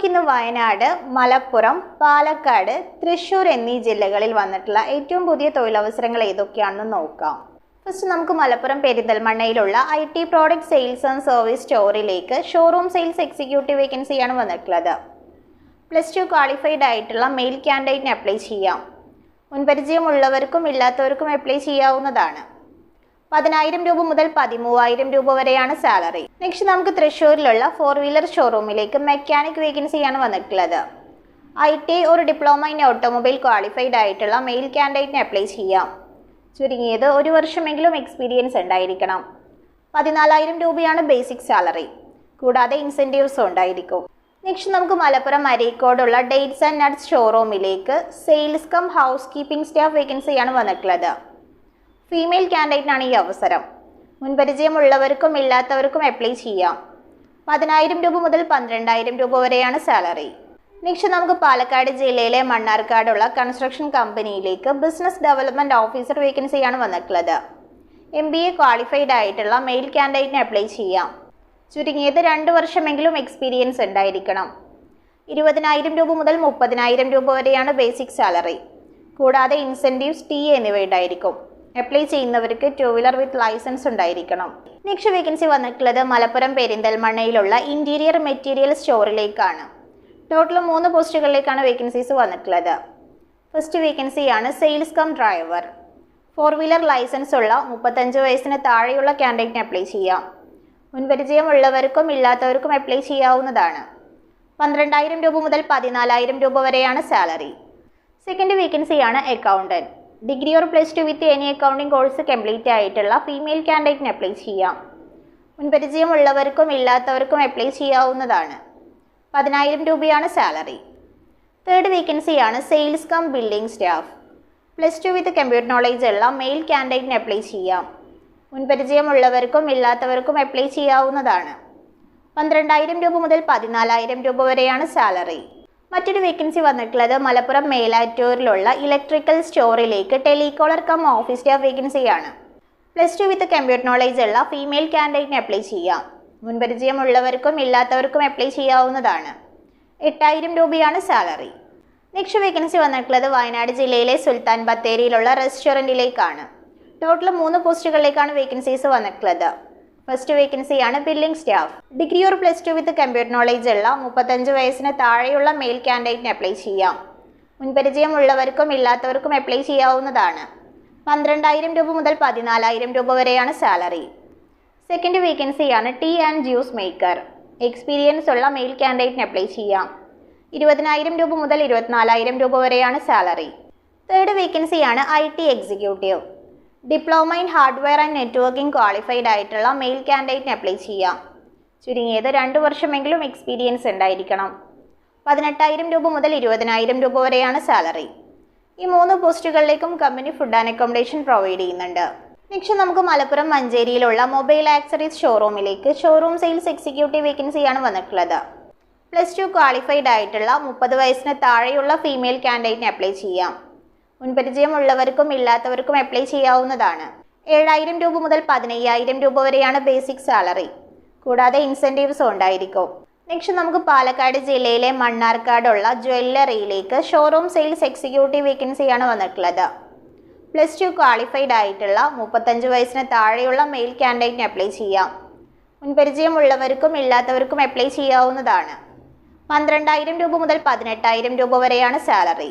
നമുക്കിന്ന് വയനാട് മലപ്പുറം പാലക്കാട് തൃശ്ശൂർ എന്നീ ജില്ലകളിൽ വന്നിട്ടുള്ള ഏറ്റവും പുതിയ തൊഴിലവസരങ്ങൾ ഏതൊക്കെയാണെന്ന് നോക്കാം. ഫസ്റ്റ് നമുക്ക് Malappuram പെരിന്തൽമണ്ണയിലുള്ള I T product sales and service സ്റ്റോറിലേക്ക് showroom sales executive വേക്കൻസിയാണ് വന്നിട്ടുള്ളത്. പ്ലസ് ടു ക്വാളിഫൈഡ് ആയിട്ടുള്ള മെയിൽ ക്യാൻഡിഡേറ്റിന് അപ്ലൈ ചെയ്യാം. മുൻപരിചയമുള്ളവർക്കും ഇല്ലാത്തവർക്കും അപ്ലൈ ചെയ്യാവുന്നതാണ്. പതിനായിരം രൂപ മുതൽ പതിമൂവായിരം രൂപ വരെയാണ് സാലറി. നെക്സ്റ്റ് നമുക്ക് തൃശ്ശൂരിലുള്ള ഫോർ വീലർ ഷോറൂമിലേക്ക് മെക്കാനിക് വേക്കൻസിയാണ് വന്നിട്ടുള്ളത്. ഐ ടി ഒരു ഡിപ്ലോമ ഇൻ ഓട്ടോമൊബൈൽ ക്വാളിഫൈഡ് ആയിട്ടുള്ള മെയിൽ ക്യാൻഡിഡേറ്റിന് അപ്ലൈ ചെയ്യാം. ചുരുങ്ങിയത് ഒരു വർഷമെങ്കിലും എക്സ്പീരിയൻസ് ഉണ്ടായിരിക്കണം. പതിനാലായിരം രൂപയാണ് ബേസിക് സാലറി കൂടാതെ ഇൻസെന്റീവ്സും ഉണ്ടായിരിക്കും. നെക്സ്റ്റ് നമുക്ക് മലപ്പുറം അരീക്കോടുള്ള dates and nuts ഷോറൂമിലേക്ക് sales cum house keeping staff വേക്കൻസിയാണ് വന്നിട്ടുള്ളത്. ഫീമെയിൽ ക്യാൻഡിഡേറ്റിനാണ് ഈ അവസരം. മുൻപരിചയമുള്ളവർക്കും ഇല്ലാത്തവർക്കും അപ്ലൈ ചെയ്യാം. പതിനായിരം രൂപ മുതൽ പന്ത്രണ്ടായിരം രൂപ വരെയാണ് സാലറി നെക്സ്റ്റ് നമുക്ക് പാലക്കാട് ജില്ലയിലെ മണ്ണാർക്കാടുള്ള കൺസ്ട്രക്ഷൻ കമ്പനിയിലേക്ക് ബിസിനസ് ഡെവലപ്മെന്റ് ഓഫീസർ വേക്കൻസിയാണ് വന്നിട്ടുള്ളത്. എം ബി എ ക്വാളിഫൈഡ് ആയിട്ടുള്ള മെയിൽ ക്യാൻഡിഡേറ്റിന് അപ്ലൈ ചെയ്യാം. ചുരുങ്ങിയത് രണ്ട് വർഷമെങ്കിലും എക്സ്പീരിയൻസ് ഉണ്ടായിരിക്കണം. ഇരുപതിനായിരം രൂപ മുതൽ മുപ്പതിനായിരം രൂപ വരെയാണ് ബേസിക് സാലറി കൂടാതെ ഇൻസെന്റീവ്സ് ടി എന്നിവ ഉണ്ടായിരിക്കും. അപ്ലൈ ചെയ്യുന്നവർക്ക് ടു വീലർ വിത്ത് ലൈസൻസ് ഉണ്ടായിരിക്കണം. നെക്സ്റ്റ് വേക്കൻസി വന്നിട്ടുള്ളത് മലപ്പുറം പെരിന്തൽമണ്ണയിലുള്ള ഇന്റീരിയർ മെറ്റീരിയൽ സ്റ്റോറിലേക്കാണ് ടോട്ടൽ മൂന്ന് പോസ്റ്റുകളിലേക്കാണ് വേക്കൻസീസ് വന്നിട്ടുള്ളത്. ഫസ്റ്റ് വേക്കൻസിയാണ് sales cum driver four wheeler licence ഉള്ള മുപ്പത്തഞ്ച് വയസ്സിന് താഴെയുള്ള ക്യാൻഡിഡേറ്റിന് അപ്ലൈ ചെയ്യാം. മുൻപരിചയമുള്ളവർക്കും ഇല്ലാത്തവർക്കും അപ്ലൈ ചെയ്യാവുന്നതാണ്. പന്ത്രണ്ടായിരം രൂപ മുതൽ പതിനാലായിരം രൂപ വരെയാണ് സാലറി സെക്കൻഡ് വേക്കൻസിയാണ് accountant degree or plus two with any accounting course complete ആയിട്ടുള്ള ഫീമെയിൽ കാൻഡിഡേറ്റിന് അപ്ലൈ ചെയ്യാം. മുൻപരിചയമുള്ളവർക്കും ഇല്ലാത്തവർക്കും അപ്ലൈ ചെയ്യാവുന്നതാണ്. പതിനായിരം രൂപയാണ് സാലറി തേർഡ് വേക്കൻസിയാണ് sales cum building staff plus two with computer knowledge ഉള്ള മെയിൽ കാൻഡിഡേറ്റിന് അപ്ലൈ ചെയ്യാം. മുൻപരിചയമുള്ളവർക്കും ഇല്ലാത്തവർക്കും അപ്ലൈ ചെയ്യാവുന്നതാണ്. പന്ത്രണ്ടായിരം രൂപ മുതൽ പതിനാലായിരം രൂപ വരെയാണ് സാലറി മറ്റൊരു വേക്കൻസി വന്നിട്ടുള്ളത് മലപ്പുറം മേലാറ്റൂരിലുള്ള ഇലക്ട്രിക്കൽ സ്റ്റോറിലേക്ക് ടെലികോളർ കം ഓഫീസ് സ്റ്റാഫ് വേക്കൻസിയാണ് plus two with computer knowledge ഉള്ള ഫീമെയിൽ ക്യാൻഡിഡേറ്റിന് അപ്ലൈ ചെയ്യാം. മുൻപരിചയമുള്ളവർക്കും ഇല്ലാത്തവർക്കും അപ്ലൈ ചെയ്യാവുന്നതാണ്. എട്ടായിരം രൂപയാണ് സാലറി നെക്സ്റ്റ് വേക്കൻസി വന്നിട്ടുള്ളത് വയനാട് ജില്ലയിലെ സുൽത്താൻ ബത്തേരിയിലുള്ള റെസ്റ്റോറന്റിലേക്കാണ് ടോട്ടൽ മൂന്ന് പോസ്റ്റുകളിലേക്കാണ് വേക്കൻസീസ് വന്നിട്ടുള്ളത്. ഫസ്റ്റ് വേക്കൻസിയാണ് billing staff degree or plus two with computer knowledge ഉള്ള മുപ്പത്തഞ്ച് വയസ്സിന് താഴെയുള്ള മെയിൽ ക്യാൻഡിഡേറ്റിന് അപ്ലൈ ചെയ്യാം. മുൻപരിചയമുള്ളവർക്കും ഇല്ലാത്തവർക്കും അപ്ലൈ ചെയ്യാവുന്നതാണ്. പന്ത്രണ്ടായിരം രൂപ മുതൽ പതിനാലായിരം രൂപ വരെയാണ് സാലറി സെക്കൻഡ് വേക്കൻസി ആണ് tea and juice maker experience ഉള്ള മെയിൽ ക്യാൻഡിഡേറ്റിന് അപ്ലൈ ചെയ്യാം. ഇരുപതിനായിരം രൂപ മുതൽ ഇരുപത്തിനാലായിരം രൂപ വരെയാണ് സാലറി തേർഡ് വേക്കൻസിയാണ് I T executive diploma in hardware and networking qualified ആയിട്ടുള്ള മെയിൽ കാൻഡിഡേറ്റിന് അപ്ലൈ ചെയ്യാം. ചുരുങ്ങിയത് രണ്ട് വർഷമെങ്കിലും എക്സ്പീരിയൻസ് ഉണ്ടായിരിക്കണം. പതിനെട്ടായിരം രൂപ മുതൽ ഇരുപതിനായിരം രൂപ വരെയാണ് സാലറി ഈ മൂന്ന് പോസ്റ്റുകളിലേക്കും company food and accommodation provide ചെയ്യുന്നുണ്ട്. നെക്സ്റ്റ് നമുക്ക് മലപ്പുറം മഞ്ചേരിയിലുള്ള മൊബൈൽ ആക്സറീസ് ഷോറൂമിലേക്ക് ഷോറൂം സെയിൽസ് എക്സിക്യൂട്ടീവ് വേക്കൻസിയാണ് വന്നിട്ടുള്ളത്. പ്ലസ് ടു ക്വാളിഫൈഡ് ആയിട്ടുള്ള മുപ്പത് വയസ്സിന് താഴെയുള്ള ഫീമെയിൽ കാൻഡിഡേറ്റിന് അപ്ലൈ ചെയ്യാം. മുൻപരിചയമുള്ളവർക്കും ഇല്ലാത്തവർക്കും അപ്ലൈ ചെയ്യാവുന്നതാണ്. ഏഴായിരം രൂപ മുതൽ പതിനയ്യായിരം രൂപ വരെയാണ് ബേസിക് സാലറി കൂടാതെ ഇൻസെന്റീവ്സും ഉണ്ടായിരിക്കും. നെക്സ്റ്റ് നമുക്ക് പാലക്കാട് ജില്ലയിലെ മണ്ണാർക്കാടുള്ള ജ്വല്ലറിയിലേക്ക് ഷോറൂം സെയിൽസ് എക്സിക്യൂട്ടീവ് വേക്കൻസിയാണ് വന്നിട്ടുള്ളത്. പ്ലസ് ടു ക്വാളിഫൈഡ് ആയിട്ടുള്ള മുപ്പത്തഞ്ച് വയസ്സിന് താഴെയുള്ള മെയിൽ ക്യാൻഡിഡേറ്റിന് അപ്ലൈ ചെയ്യാം. മുൻപരിചയമുള്ളവർക്കും ഇല്ലാത്തവർക്കും അപ്ലൈ ചെയ്യാവുന്നതാണ്. പന്ത്രണ്ടായിരം രൂപ മുതൽ പതിനെട്ടായിരം രൂപ വരെയാണ് സാലറി